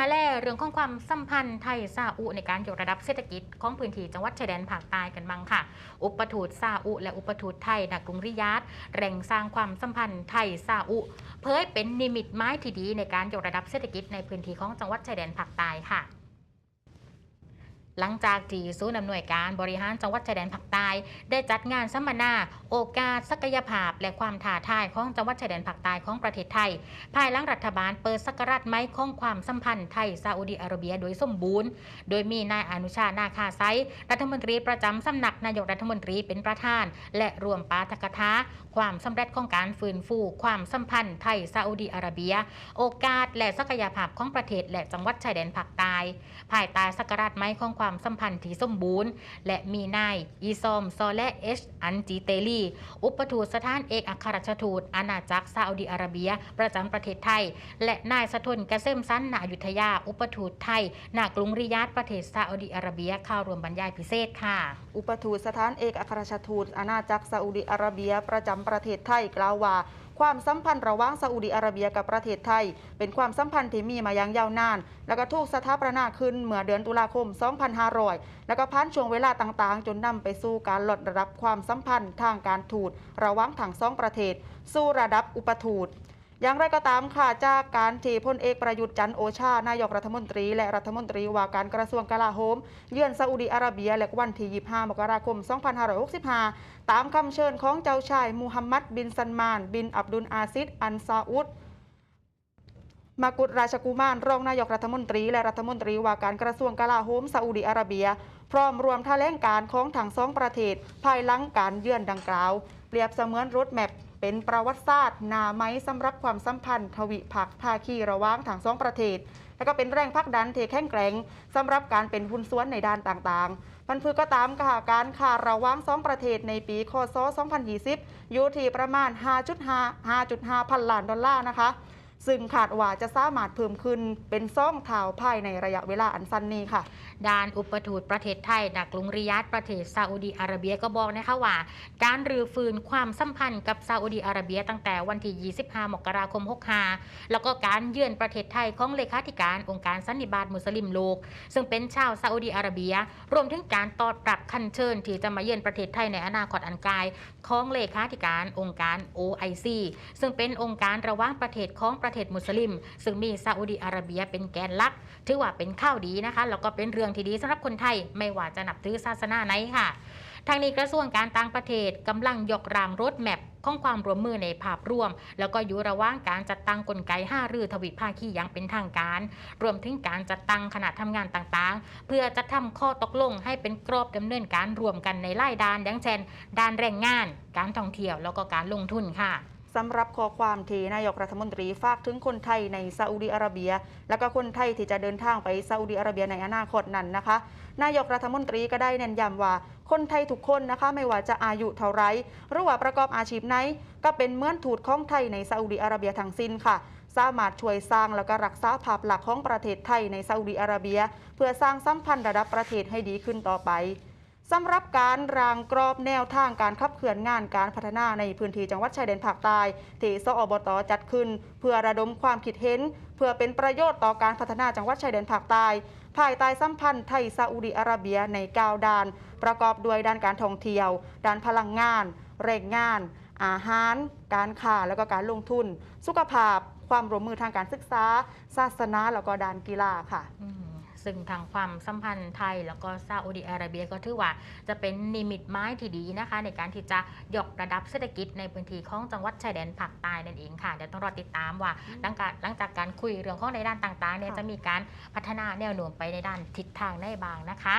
มาแล่เรื่องของความสัมพันธ์ไทยซาอุในการยกระดับเศรษฐกิจของพื้นที่จังหวัดชายแดนภาคใต้กันบ้างค่ะ อุปทูตซาอุ และอุปทูตไทยณกรุงริยาดแร่งสร้างความสัมพันธ์ไทยซาอุ เผยเป็นนิมิตไม้ที่ดีในการยกระดับเศรษฐกิจในพื้นที่ของจังหวัดชายแดนภาคใต้ค่ะ หลังจากที่ศูนย์อำนวยการบริหารจังหวัดชายแดนภาคใต้ได้จัดงานสัมมนา โอกาสศักยภาพ และความท้าทายของจังหวัดชายแดนภาคใต้ของประเทศไทย ภายหลังรัฐบาลเปิดสักราชไม้ของความสัมพันธ์ไทยซาอุดิอาระเบียโดยสมบูรณ์ โดยมีนายอนุชานาคาไซรัฐมนตรีประจำสำนักนายกรัฐมนตรีเป็นประธาน และรวมปาฐกถาความสำเร็จของการฟื้นฟู ความสัมพันธ์ไทยซาอุดิอาระเบีย โอกาสและศักยภาพของประเทศและจังหวัดชายแดนภาคใต้ภายใต้สักราชไม้ของความสัมพันธ์ที่สมบูรณ์ และมีนายอีซอม ซอและเอชอันจีเตลี อุปทูตสถานเอกอัครราชทูตอาณาจักรซาอุดิอาระเบีย ประจำประเทศไทย และนายสะทนเกษมสันณอยุธยา อุปทูตไทยณกรุงริยาดประเทศซาอุดิอาระเบียเข้ารวมบรรยายพิเศษค่ะ อุปทูตสถานเอกอัครราชทูตอาณาจักรซาอุดิอาระเบีย ประจำประเทศไทยกล่าวว่า ความสัมพันธ์ระหว่างซาอุดิอาระเบียกับประเทศไทย เป็นความสัมพันธ์ที่มีมาอย่างยาวนาน และก็ถูกสถาปนาขึ้นเมื่อเดือนตุลาคม 2500 และก็ผ่านช่วงเวลาต่างๆ จนนำไปสู่การลดระดับความสัมพันธ์ทางการทูตระหว่างทั้งสองประเทศ สู่ระดับอุปทูต อย่างไรก็ตามค่ะจากการที่พลเอกประยุทธ์จันทร์โอชานายกรัฐมนตรี และรัฐมนตรีว่าการกระทรวงกลาโหม เยือนซาอุดิอาระเบียและวันที่ 25 มกราคม 2565 ตามคำเชิญของเจ้าชายมูฮัมหมัดบินซันมาน บินอับดุลอาซิดอันซาอุดมากุฎราชกุมารรองนายกรัฐมนตรี และรัฐมนตรีว่าการกระทรวงกลาโหมซาอุดิอาระเบีย พร้อมรวมแถลงการของทั้งสองประเทศภายหลังการเยือนดังกล่าว เปรียบเสมือนรถแมพ เป็นประวัติศาสตร์นาไม้สำหรับความสัมพันธ์ทวิภาคภาคีระหว่างทางสองประเทศ และก็เป็นแรงพักดันเทแข็งแกร่งสำหรับการเป็นหุ้นส่วนในด้านต่างๆพันพือก็ตามค่ะการค่าระหว่างสองประเทศในปีคศ 2020 อยู่ที่ประมาณ 5.5 5.5 พันล้านดอลลาร์นะคะ ซึ่งคาดว่าจะสามารถเพิ่มขึ้นเป็นซ่องเท่าภายในระยะเวลาอันสั้นนี้ค่ะ ด้านอุปทูตประเทศไทยณกรุงริยาดประเทศซาอุดีอาระเบียก็บอกนะคะว่า การรื้อฟื้นความสัมพันธ์กับซาอุดีอาระเบียตั้งแต่วันที่ 25 มกราคม 65 แล้วก็การเยือนประเทศไทยของเลขาธิการองค์การสันนิบาตมุสลิมโลก ซึ่งเป็นชาวซาอุดีอาระเบีย รวมถึงการตอบรับคันเชิญที่จะมาเยือนประเทศไทยในอนาคตอันไกลของเลขาธิการองค์การ OIC ซึ่งเป็นองค์การระหว่างประเทศของประประเทศมุสลิม ซึ่งมีซาอุดีอาระเบียเป็นแกนหลัก ถือว่าเป็นข้าวดีนะคะ แล้วก็เป็นเรื่องที่ดีสำหรับคนไทย ไม่ว่าจะนับถือศาสนาไหนค่ะทางนี้กระทรวงการต่างประเทศกำลังยกรางรถแมพของความร่วมมือในภาพรวม แล้วก็อยู่ระหว่างการจัดตั้งกลไกห้ารือทวิภาคีอย่างเป็นทางการ รวมถึงการจัดตั้งคณะทำงานต่างๆ เพื่อจะทำข้อตกลงให้เป็นกรอบดำเนินการรวมกันในไล่ด้านดังเช่นด้านแรงงาน การท่องเที่ยวแล้วก็การลงทุนค่ะ สำหรับข้อความที่นายกรัฐมนตรีฝากถึงคนไทยในซาอุดิอาระเบีย และก็คนไทยที่จะเดินทางไปซาอุดิอาระเบียในอนาคตนั้นนะคะ นายกรัฐมนตรีก็ได้เน้นย้ำว่า คนไทยทุกคนนะคะไม่ว่าจะอายุเท่าไรหรือว่าประกอบอาชีพไหน ก็เป็นเหมือนทูตของไทยในซาอุดิอาระเบียทั้งสิ้นค่ะสามารถช่วยสร้างแล้วก็รักษาภาพลักษณ์ของประเทศไทยในซาอุดิอาระเบีย เพื่อสร้างสัมพันธ์ระดับประเทศให้ดีขึ้นต่อไป สำหรับการรางกรอบแนวทางการขับเคลื่อนงานการพัฒนาในพื้นที่จังหวัดชายแดนภาคใต้ที่สอบตจัดขึ้น เพื่อระดมความคิดเห็น เพื่อเป็นประโยชน์ต่อการพัฒนาจังหวัดชายแดนภาคใต้ภายใต้สัมพันธ์ไทยซาอุดิอาระเบียใน9ด้าน ประกอบด้วยด้านการท่องเที่ยว ด้านพลังงาน แรงงาน อาหาร การค้าแล้วก็การลงทุน สุขภาพ ความร่วมมือทางการศึกษา ศาสนาแล้วก็ด้านกีฬาค่ะ ซึ่งทางความสัมพันธ์ไทย แล้วก็ซาอุดิอาระเบียก็ถือว่าจะเป็นนิมิตไม้ที่ดีนะคะ ในการที่จะยกระดับเศรษฐกิจในพื้นที่ของจังหวัดชายแดนภาคใต้นั่นเองค่ะเดี๋ยวต้องรอติดตามว่าหลังจากหลังจากการคุยเรื่องของในด้านต่างๆเนี่ยจะมีการพัฒนาแนวโน้มไปในด้านทิศทางได้บ้างนะคะ